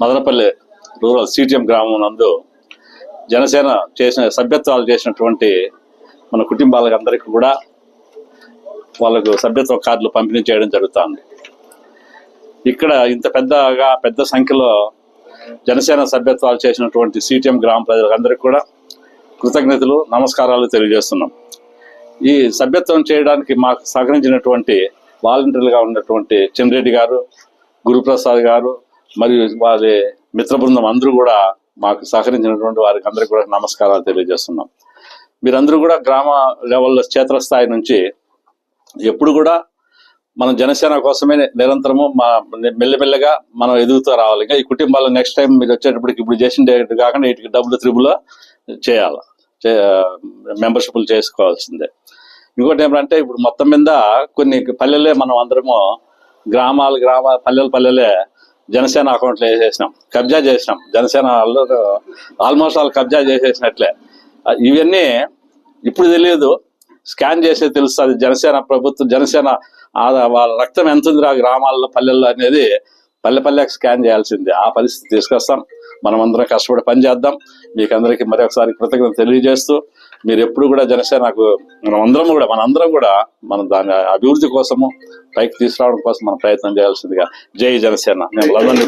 Madanapalle rural CTM గ్రామం నందు జనసేన చేసిన సభ్యత్వాలు చేసినటువంటి మన కుటుంబాలకు అందరికీ కూడా వాళ్ళకు సభ్యత్వ కార్డులు పంపిణీ చేయడం జరుగుతుంది. ఇక్కడ ఇంత పెద్దగా పెద్ద సంఖ్యలో జనసేన సభ్యత్వాలు చేసినటువంటి సిటిఎం గ్రామ ప్రజలందరికీ కూడా కృతజ్ఞతలు నమస్కారాలు తెలియజేస్తున్నాం. ఈ సభ్యత్వం చేయడానికి మాకు సహకరించినటువంటి వాలంటీర్లుగా ఉన్నటువంటి చంద్రెడ్డి గారు గురుప్రసాద్ గారు మరియు వారి మిత్ర బృందం అందరూ కూడా మాకు సహకరించినటువంటి వారికి అందరికీ కూడా నమస్కారాలు తెలియజేస్తున్నాం. మీరందరూ కూడా గ్రామ లెవెల్లో క్షేత్రస్థాయి నుంచి ఎప్పుడు కూడా మనం జనసేన కోసమే నిరంతరము మా మెల్లమెల్లగా మనం ఎదుగుతూ రావాలి. ఇంకా ఈ కుటుంబాలు నెక్స్ట్ టైం మీరు వచ్చేటప్పటికి ఇప్పుడు చేసిన కాకుండా వీటికి డబ్బులు త్రిబుల్ చేయాలి. మెంబర్షిప్లు చేసుకోవాల్సిందే. ఇంకోటి ఏమంటే ఇప్పుడు మొత్తం మీద కొన్ని పల్లెలే మనం అందరము గ్రామాలు గ్రామ పల్లెలు పల్లెలే జనసేన అకౌంట్లో వేసేసినాం. కబ్జా చేసినాం. జనసేన వాళ్ళు ఆల్మోస్ట్ వాళ్ళు కబ్జా చేసేసినట్లే. ఇవన్నీ ఇప్పుడు తెలియదు. స్కాన్ చేసే తెలుస్తుంది. జనసేన ప్రభుత్వం జనసేన వాళ్ళ రక్తం ఎంత ఉంది గ్రామాల్లో పల్లెల్లో అనేది పల్లె పల్లెకి స్కాన్ చేయాల్సిందే. ఆ పరిస్థితి తీసుకొస్తాం. మనం అందరం కష్టపడి పని చేద్దాం. మీకు అందరికీ మరి ఒకసారి కృతజ్ఞత తెలియజేస్తూ మీరు ఎప్పుడు కూడా జనసేనకు మనం అందరం కూడా మన అందరం కూడా మనం దాని అభివృద్ధి కోసము పైకి తీసుకురావడం కోసం మనం ప్రయత్నం చేయాల్సిందిగా. జై జనసేన. మేము లండన్